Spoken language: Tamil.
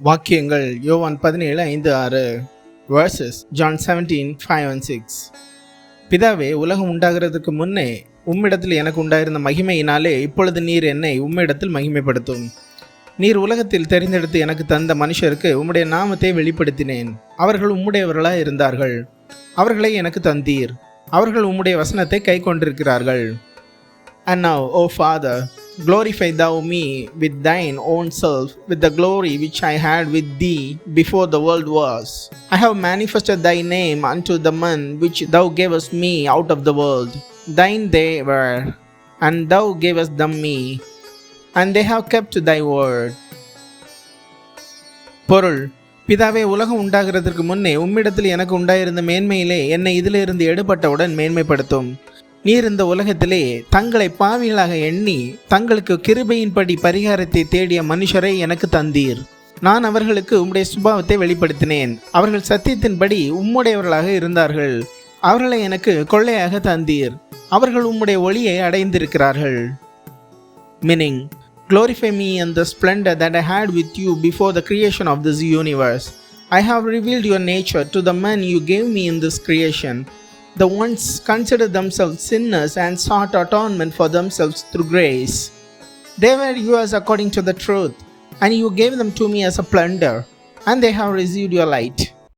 வாக்கியங்கள் யோவான் பதினேழு ஐந்து ஆறு verses John seventeen five one six பிதாவே உலகம் உண்டாகிறதுக்கு முன்னே உம்மிடத்தில் எனக்கு உண்டாயிருந்த மகிமையினாலே இப்பொழுது நீர் என்னை உம்மிடத்தில் மகிமைப்படுத்தும். நீர் உலகத்தில் தெரிந்தெடுத்து எனக்கு தந்த மனுஷருக்கு உம்முடைய நாமத்தை வெளிப்படுத்தினேன். அவர்கள் உம்முடையவர்களாக இருந்தார்கள். அவர்களை எனக்கு தந்தீர். அவர்கள் உம்முடைய வசனத்தை கை கொண்டிருக்கிறார்கள் and now O Father glorify thou me with thine own self, with the glory which I had with thee before the world was. I have manifested thy name unto the men which thou gavest me out of the world. Thine they were, and thou gavest them me, and they have kept thy word. பொருள் பிதாவே உலகம் உண்டாகிறதற்கு முன்னே உம்மிடத்தில் எனக்கு உண்டாயிருந்த மேன்மையிலே என்னை இதிலிருந்து எடுபட்டவுடன் மேன்மைப்படுத்தும் நீர் இந்த உலகத்திலே தங்களை பாவிகளாக எண்ணி தங்களுக்கு கிருபையின்படி பரிகாரத்தை தேடிய மனுஷரை எனக்கு தந்தீர். நான் அவர்களுக்கு உம்முடைய சுபாவத்தை வெளிப்படுத்தினேன். அவர்கள் சத்தியத்தின்படி உம்முடையவர்களாக இருந்தார்கள். அவர்களை எனக்கு கொள்ளையாக தந்தீர். அவர்கள் உம்முடைய ஒளியை அடைந்திருக்கிறார்கள். Meaning glorify me in the splendor that I had with you before the creation of this universe. I have revealed your nature to the men you gave me in this creation. The ones considered themselves sinners and sought atonement for themselves through grace. They were yours according to the truth, and you gave them to me as a plunder, and they have received your light.